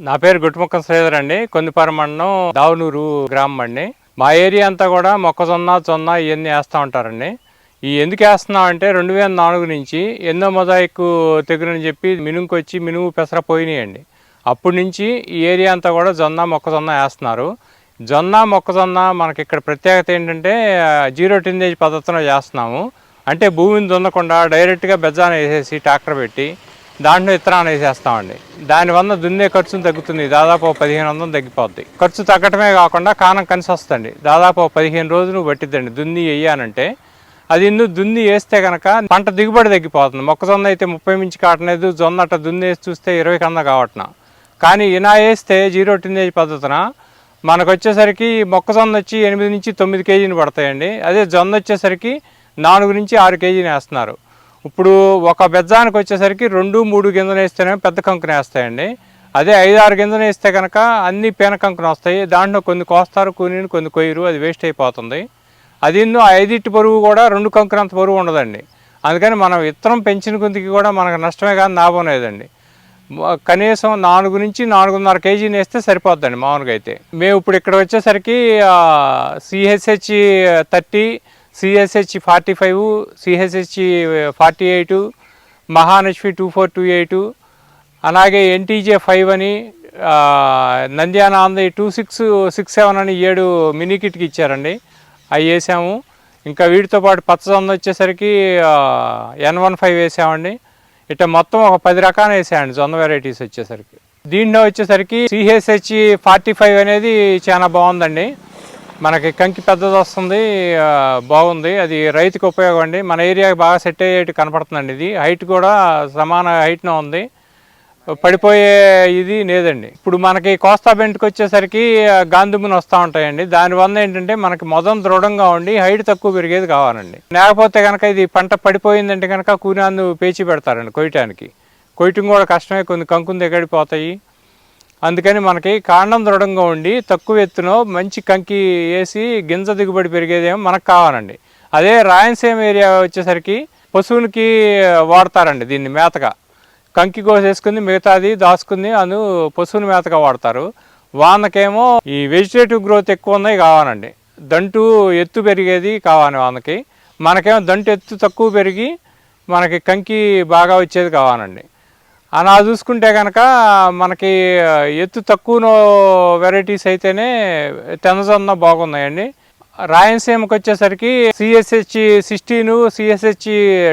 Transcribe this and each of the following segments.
నా పేరు గుట్టుముక్క శ్రీధర్ అండి. కొందిపారం మండలం దావునూరు గ్రామం అండి. మా ఏరియా అంతా కూడా మొక్కజొన్న జొన్న ఇవన్నీ వేస్తూ ఉంటారండి. ఈ ఎందుకు వేస్తున్నాం అంటే రెండు వేల నాలుగు నుంచి ఎన్నో మొజాయిక్ తెగులని చెప్పి మినుముకి వచ్చి మినుము పెసర పోయినాయండి. అప్పటి నుంచి ఈ ఏరియా అంతా కూడా జొన్న మొక్కజొన్న వేస్తున్నారు. జొన్న మొక్కజొన్న మనకి ఇక్కడ ప్రత్యేకత ఏంటంటే జీరో టిందేజ్ పద్ధతిలో చేస్తున్నాము అంటే భూమిని దున్నకుండా డైరెక్ట్గా బెజ్జాన వేసేసి ట్రాక్టర్ పెట్టి దాంట్లో విత్తనాలు వేసేస్తామండి. దానివల్ల దున్నే ఖర్చు తగ్గుతుంది. దాదాపు ఓ పదిహేను వందలు తగ్గిపోద్ది. ఖర్చు తగ్గటమే కాకుండా కానం కలిసి వస్తుంది దాదాపు ఓ పదిహేను రోజులు పట్టిద్దండి. దున్ని వేయాలంటే అది ఇన్ను దున్ని వేస్తే కనుక పంట దిగుబడి తగ్గిపోతుంది. మొక్కజొన్న అయితే ముప్పై మించి కావట్లేదు జొన్న అట్ట దున్ని వేసి చూస్తే ఇరవై కన్నా కావట్న కానీ ఇలా వేస్తే జీరో టిన్నేజ్ పద్ధతిన మనకు వచ్చేసరికి మొక్కజొన్న వచ్చి ఎనిమిది నుంచి తొమ్మిది కేజీలు పడతాయండి. అదే జొన్న వచ్చేసరికి నాలుగు నుంచి ఆరు కేజీలు వేస్తున్నారు. ఇప్పుడు ఒక బెజ్జానికి వచ్చేసరికి రెండు మూడు గింజలు వేస్తేనే పెద్ద కంకుని వేస్తాయండి. అదే ఐదు ఆరు గింజలు వేస్తే కనుక అన్ని పేన కంకుని వస్తాయి. దాంట్లో కొన్ని కోస్తారు కొన్ని కొన్ని కొయ్యరు అది వేస్ట్ అయిపోతుంది. అది ఎన్నో ఐదింటి బరువు కూడా రెండు కంకునంత బరువు ఉండదండి. అందుకని మనం విత్తనం పెంచిన కొద్దికి కూడా మనకు నష్టమే కానీ లాభం లేదండి. కనీసం నాలుగు నుంచి నాలుగున్నర కేజీని వేస్తే సరిపోద్దండి మామూలుగా అయితే. మేము ఇప్పుడు ఇక్కడ వచ్చేసరికి C H H thirty C S H forty five C H H forty eight మహానష్వి two four two eight అలాగే ఎన్టీజే ఫైవ్ అని నంద్యాన Andhra two six six seven అని ఏడు మినీ కిట్కి ఇచ్చారండి. అవి వేసాము. ఇంకా వీటితో పాటు పచ్చదొంద వచ్చేసరికి ఎన్ వన్ ఫైవ్ వేసామండి. ఇట్లా మొత్తం ఒక పది రకాలు వేసాయండి జొన్న వెరైటీస్ వచ్చేసరికి. దీంట్లో వచ్చేసరికి సిహెచ్హెచ్ ఫార్టీ ఫైవ్ అనేది చాలా బాగుందండి. మనకి కంకి పెద్దది వస్తుంది బాగుంది. అది రైతుకు ఉపయోగం అండి. మన ఏరియాకి బాగా సెట్ అయ్యేటి కనపడుతుందండి ఇది. హైట్ కూడా సమాన హైట్నే ఉంది. పడిపోయే ఇది లేదండి. ఇప్పుడు మనకి కోస్తా బెంట్కి వచ్చేసరికి ఆ, వస్తూ ఉంటాయండి. దానివల్ల ఏంటంటే మనకి మొదం దృఢంగా ఉండి హైట్ తక్కువ పెరిగేది కావాలండి. లేకపోతే కనుక ఇది పంట పడిపోయిందంటే కనుక కూనాందు పేచి పెడతారండి కొయ్యటానికి. కొయ్యటం కూడా కష్టమే. కొన్ని కంకులు దిగడిపోతాయి అందుకని మనకి కాండం దృఢంగా ఉండి తక్కువ ఎత్తున మంచి కంకి వేసి గింజ దిగుబడి పెరిగేదేమో మనకు కావాలండి. అదే రాయలసీమ ఏరియా వచ్చేసరికి పశువులకి వాడతారండి దీన్ని మేతగా. కంకి కోసేసుకుని మిగతాది దాచుకుని అను పశువుల మేతగా వాడతారు. వానకేమో ఈ వెజిటేటివ్ గ్రోత్ ఎక్కువ ఉన్నాయి కావాలండి. దంటు ఎత్తు పెరిగేది కావాలి వానకి. మనకేమో దంటు ఎత్తు తక్కువ పెరిగి మనకి కంకి బాగా వచ్చేది కావాలండి. అలా చూసుకుంటే కనుక మనకి ఎత్తు తక్కువ వెరైటీస్ అయితేనే తెనజొన్న బాగున్నాయండి. రాయలసీమకు వచ్చేసరికి C S H sixteen C S H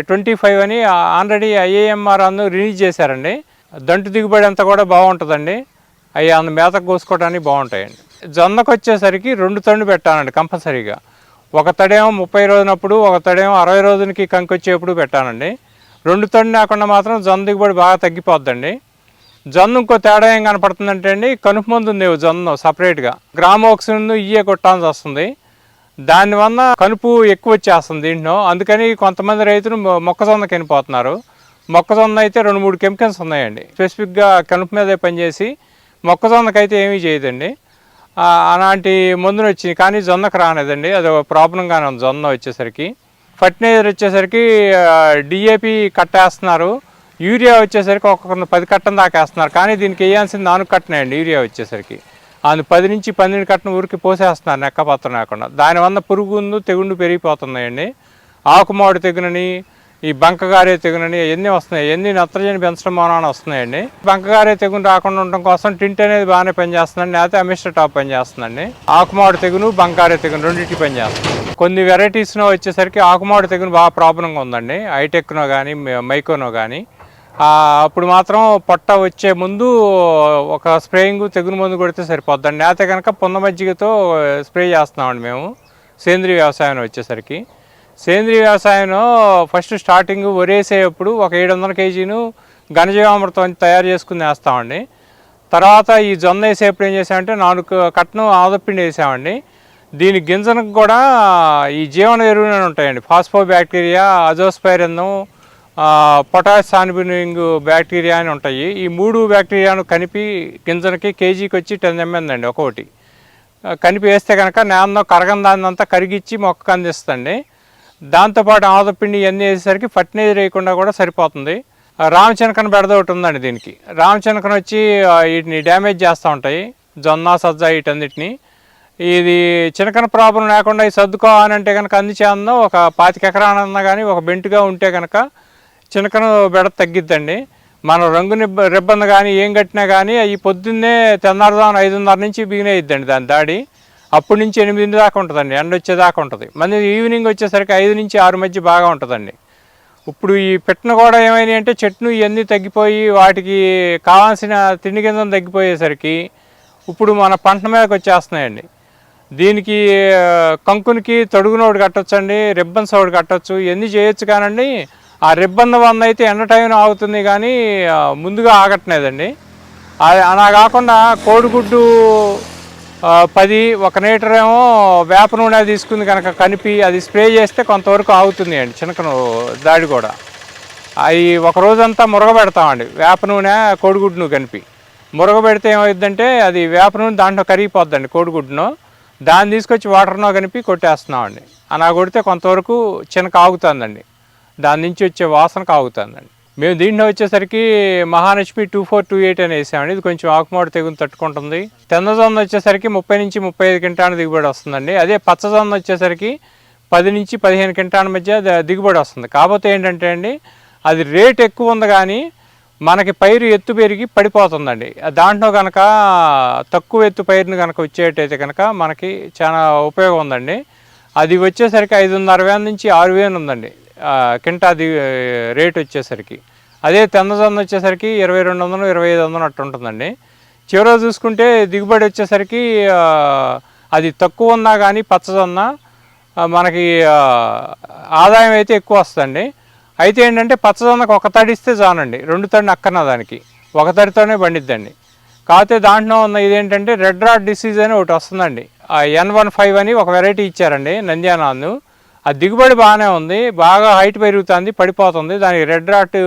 twenty five అని already I A M R Anu release చేశారండి. దంటు దిగుబడి అంతా కూడా బాగుంటుందండి. అవి అందు మేతకు కోసుకోవడానికి బాగుంటాయండి. జొన్నకు వచ్చేసరికి రెండు తండ్రి పెట్టానండి కంపల్సరీగా. ఒక తడేమో ముప్పై రోజునప్పుడు ఒక తడేమో అరవై రోజులకి కంకి వచ్చేప్పుడు పెట్టానండి. రెండు తడి లేకుండా మాత్రం జొన్న దిగుబడి బాగా తగ్గిపోద్దండి. జొన్న ఇంకో తేడా ఏం కనపడుతుందంటే అండి కనుపు మందు ఉంది జొన్న సపరేట్గా. గ్రామోక్సిన్ ఇయ్యే కొట్టాల్సి వస్తుంది. దానివల్ల కనుపు ఎక్కువ వచ్చేస్తుంది దీంట్లో. అందుకని కొంతమంది రైతులు మొక్కజొన్న కనిపోతున్నారు మొక్కజొన్న అయితే రెండు మూడు కెమికల్స్ ఉన్నాయండి. స్పెసిఫిక్గా కనుపు మీదే పనిచేసి మొక్కజొన్నకైతే ఏమీ చేయదండి. అలాంటి మందులు వచ్చినాయి. కానీ జొన్నకు రానేదండి అది ఒక ప్రాబ్లంగానే ఉంది జొన్న వచ్చేసరికి. ఫర్టిలైజర్ వచ్చేసరికి డిఏపి కట్టేస్తున్నారు. యూరియా వచ్చేసరికి ఒక్కొక్క పది కట్టం దాకా వేస్తున్నారు కానీ దీనికి వేయాల్సింది నాలుగు కట్టనండి యూరియా వచ్చేసరికి. అది పది నుంచి పన్నెండు కట్టను ఊరికి పోసేస్తున్నారు నెక్కపత్రం లేకుండా. దానివల్ల పురుగుందు తెగుండు పెరిగిపోతున్నాయండి. ఆకుమాడు తెగునని ఈ బంకగారే తెగునని ఎన్ని వస్తున్నాయి. ఎన్ని నత్రజని పెంచడం మూలాన వస్తున్నాయండి. బంకగారే తెగును రాకుండా ఉండడం కోసం టింట్ అనేది బాగానే పనిచేస్తుందండి. లేకపోతే అమిస్టర్ టాప్ పనిచేస్తుందండి. ఆకుమాడు తెగును బంకారే తెగును రెండింటి పనిచేస్తుంది. కొన్ని వెరైటీస్లో వచ్చేసరికి ఆకుమాడు తెగును బాగా ప్రాబ్లంగా ఉందండి. హైటెక్నో కానీ మైకోనో కానీ అప్పుడు మాత్రం పొట్ట వచ్చే ముందు ఒక స్ప్రేయింగ్ తెగులు మందు కొడితే సరిపోద్దండి. అయితే కనుక పొన్న మజ్జిగతో స్ప్రే చేస్తున్నామండి మేము. సేంద్రీయ వ్యవసాయం వచ్చేసరికి. సేంద్రీయ వ్యవసాయంలో ఫస్ట్ స్టార్టింగ్ వరేసేటప్పుడు ఒక ఏడు వందల కేజీను ఘనజీవామృతం తయారు చేసుకుని వేస్తామండి. తర్వాత ఈ జొన్న వేసేప్పుడు ఏం చేసామంటే నాలుగు కట్నం ఆదపిండి వేసామండి. దీని గింజలకు కూడా ఈ జీవన ఎరువులు ఉంటాయండి. ఫాస్ఫో బ్యాక్టీరియా అజోస్పైరన్ను పొటాష్ సానిబినింగ్ బ్యాక్టీరియా అని ఉంటాయి. ఈ మూడు బ్యాక్టీరియాను కలిపి గింజలకి కేజీకి వచ్చి టెన్ ఎంఎన్ అండి ఒక్కొక్కటి. కలిపి వేస్తే కనుక నేలలో కరగని దాన్ని కరిగిచ్చి మొక్కకు అందిస్తుంది. దాంతోపాటు ఆమదపిండి ఇవన్నీ వేసేసరికి ఫర్టిలైజర్ వేయకుండా కూడా సరిపోతుంది. రామచినకన బెడద ఒకటి ఉందండి దీనికి. రామచినకన వచ్చి వీటిని డ్యామేజ్ చేస్తూ ఉంటాయి. జొన్న సజ్జ వీటన్నిటిని. ఇది చినకన ప్రాబ్లం లేకుండా ఇది సర్దుకోవాలంటే కనుక అందిచేందో ఒక పాతిక ఎకరానన్నా కానీ ఒక బెంటుగా ఉంటే కనుక చినకన బెడ తగ్గిద్దండి. మనం రంగు నిబ్బ రిబ్బన్ కానీ ఏం కట్టినా కానీ అవి పొద్దున్నే తెల్లారుదాం ఐదున్నర నుంచి బిగినేయిద్దండి దాని దాడి. అప్పటి నుంచి ఎనిమిది దాకా ఉంటుందండి. ఎండ వచ్చేదాకా ఉంటుంది. మళ్ళీ ఈవినింగ్ వచ్చేసరికి ఐదు నుంచి ఆరు మధ్య బాగా ఉంటుందండి. ఇప్పుడు ఈ పెట్టిన కూడా ఏమైంది అంటే చెట్లు ఇవన్నీ తగ్గిపోయి వాటికి కావాల్సిన తిండి గింజలు తగ్గిపోయేసరికి ఇప్పుడు మన పంట మీదకి వచ్చేస్తున్నాయండి. దీనికి కంకునికి తొడుగున ఒకటి కట్టొచ్చండి రిబ్బన్స్ ఒకటి కట్టొచ్చు ఎన్ని చేయొచ్చు కానండి ఆ రిబ్బన్ వన్ అయితే ఎండ టైం ఆగుతుంది కానీ ముందుగా ఆగట్లేదండి. అలా కాకుండా కోడిగుడ్డు పది ఒక లీటర్ ఏమో వేప నూనె తీసుకుంది కనుక కలిపి అది స్ప్రే చేస్తే కొంతవరకు ఆగుతుంది అండి చినకను దాడి కూడా. అవి ఒక రోజంతా మురగబెడతామండి వేప నూనె కోడిగుడ్డును కలిపి. మురగబెడితే ఏమవుతుందంటే అది వేప నూనె దాంట్లో కరిగిపోద్దండి కోడిగుడ్డును. దాన్ని తీసుకొచ్చి వాటర్నో కనిపి కొట్టేస్తున్నామండి. అలా కొడితే కొంతవరకు చిన్న కాగుతుందండి. దాని నుంచి వచ్చే వాసన కాగుతుందండి. మేము దీంట్లో వచ్చేసరికి Mahalakshmi two four two eight అని వేసామండి. ఇది కొంచెం ఆకుమాడు తెగులు తట్టుకుంటుంది. తెల్లజొన్న వచ్చేసరికి ముప్పై నుంచి ముప్పై ఐదు క్వింటాల దిగుబడి వస్తుందండి. అదే పచ్చజొన్న వచ్చేసరికి పది నుంచి పదిహేను క్వింటాల మధ్య దిగుబడి వస్తుంది. కాకపోతే ఏంటంటే అండి అది రేట్ ఎక్కువ ఉంది కానీ మనకి పైరు ఎత్తు పెరిగి పడిపోతుందండి. దాంట్లో కనుక తక్కువ ఎత్తు పైరుని కనుక వచ్చేటైతే కనుక మనకి చాలా ఉపయోగం ఉందండి. అది వచ్చేసరికి ఐదున్నర వేల నుంచి ఆరు వేలు ఉందండి. ఆ, అది రేట్ వచ్చేసరికి. అదే తెల్లజొన్న వచ్చేసరికి ఇరవై రెండు వందలు ఇరవై ఐదు వందలు అట్టు ఉంటుందండి. చివర చూసుకుంటే దిగుబడి వచ్చేసరికి అది తక్కువ ఉన్నా కానీ పచ్చజొన్న మనకి ఆదాయం అయితే ఎక్కువ వస్తుందండి. అయితే ఏంటంటే పచ్చదొన్నకు ఒక తడి ఇస్తే చాలండి. రెండు తడిని అక్కన దానికి? ఒక తడితోనే పండిద్దండి. కాకపోతే దాంట్లో ఉన్న ఇదేంటంటే రెడ్ రాడ్ డిసీజ్ అని ఒకటి వస్తుందండి. ఆ ఎన్ వన్ ఫైవ్ అని ఒక వెరైటీ ఇచ్చారండి నంద్యానాను ఆ దిగుబడి బాగానే ఉంది. బాగా హైట్ పెరుగుతుంది పడిపోతుంది. దానికి రెడ్ రాట్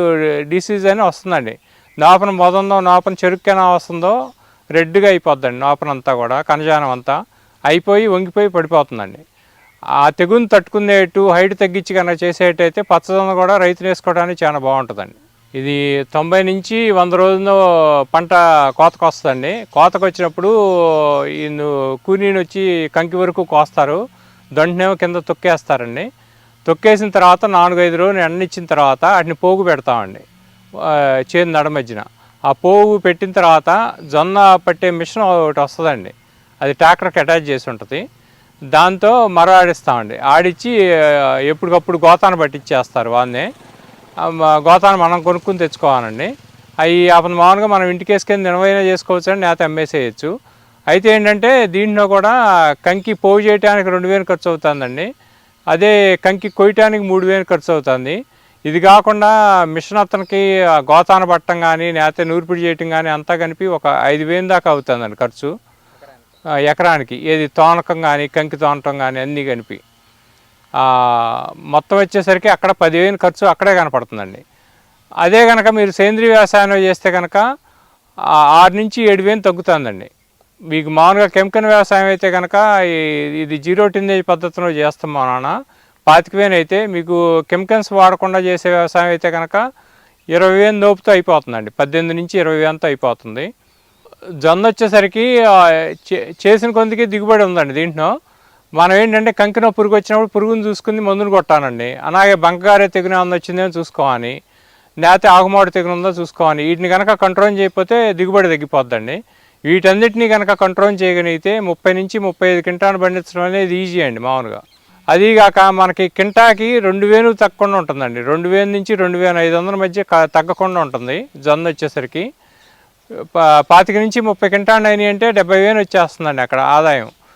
డిసీజ్ అని వస్తుందండి. నాపన మొదందో నాపన చెరుక్కైనా వస్తుందో రెడ్గా అయిపోద్దండి నాపనంతా కూడా కణజానం అంతా. అయిపోయి వంగిపోయి పడిపోతుందండి. ఆ తెగుని తట్టుకునేట్టు హైట్ తగ్గించి కనుక చేసేటైతే పచ్చదొన్న కూడా రైతులు వేసుకోవడానికి చాలా బాగుంటుందండి. ఇది తొంభై నుంచి వంద రోజుల్లో పంట కోతకు వస్తుందండి. కోతకు వచ్చినప్పుడు ఈ కూనీని వచ్చి కంకి వరకు కోస్తారు. దొంటనేమో కింద తొక్కేస్తారండి. తొక్కేసిన తర్వాత నాలుగైదు రోజులు ఎండనిచ్చిన తర్వాత వాటిని పోగు పెడతామండి. చేతి చేను ఆ పోగు పెట్టిన తర్వాత జొన్న పట్టే మిషన్ ఒకటి వస్తుందండి. అది ట్రాక్టర్కి అటాచ్ చేసి ఉంటుంది. దాంతో మరో ఆడిస్తామండి ఆడిచ్చి ఎప్పటికప్పుడు గోతాన్ని పట్టించేస్తారు వాళ్ళని. గోతాను గోతాన్ని మనం కొనుక్కుని తెచ్చుకోవాలండి. అవి అప్పుడు మామూలుగా మనం ఇంటికి వేసుకొని నిలవైనా చేసుకోవచ్చు అని నేత అమ్మేసేయచ్చు అయితే ఏంటంటే దీంట్లో కూడా కంకి పోగు చేయడానికి రెండు వేలు ఖర్చు అవుతుందండి. అదే కంకి కొయ్యటానికి మూడు వేలు ఖర్చు అవుతుంది. ఇది కాకుండా మిషన్ అతనికి గోతాన పట్టడం కానీ నేత నూర్పిడి చేయటం కానీ అంతా కలిపి ఒక ఐదు వేలు దాకా అవుతుందండి ఖర్చు. ఎకరానికి ఏది తోనకం కానీ కంకి తోనటం కానీ అన్నీ కలిపి మొత్తం వచ్చేసరికి అక్కడ పదివేలు ఖర్చు అక్కడే కనపడుతుందండి. అదే కనుక మీరు సేంద్రీయ వ్యవసాయం చేస్తే కనుక ఆరు నుంచి ఏడు వేలు తగ్గుతుందండి. మీకు మామూలుగా కెమికల్ వ్యవసాయం అయితే కనుక ఈ- ఇది జీరో టిందేజ్ పద్ధతిలో చేస్తాం మా నాన్న. పాతిక వేలు అయితే మీకు కెమికల్స్ వాడకుండా చేసే వ్యవసాయం అయితే కనుక ఇరవై వేలు లోపుతో అయిపోతుందండి. పద్దెనిమిది నుంచి ఇరవై వేలతో అయిపోతుంది. జొన్న వచ్చేసరికి చే- చేసిన కొందికి దిగుబడి ఉందండి దీంట్లో. మనం ఏంటంటే కంకిన పురుగు వచ్చినప్పుడు పురుగుని చూసుకుని మందును కొట్టానండి. అలాగే బంకగారే తెగున ఏమన్నా వచ్చిందేమో చూసుకోవాలి. లేకపోతే ఆకుమాడు తెగున ఉందో చూసుకోవాలి. వీటిని కనుక కంట్రోల్ చేయకపోతే దిగుబడి తగ్గిపోద్దండి. వీటన్నిటిని కనుక కంట్రోల్ చేయగలిగితే ముప్పై నుంచి ముప్పై ఐదు క్వింటాను పండించడం అనేది ఈజీ అండి మామూలుగా. అదీగాక మనకి కింటాకి రెండు వేలు తగ్గకుండా ఉంటుందండి. రెండు వేల నుంచి రెండు వేల ఐదు వందల మధ్య తగ్గకుండా ఉంటుంది జొన్న వచ్చేసరికి పాతిక నుంచి ముప్పై క్వింటాలు అయినాయి అంటే డెబ్బై వేలు వచ్చేస్తుందండి అక్కడ ఆదాయం.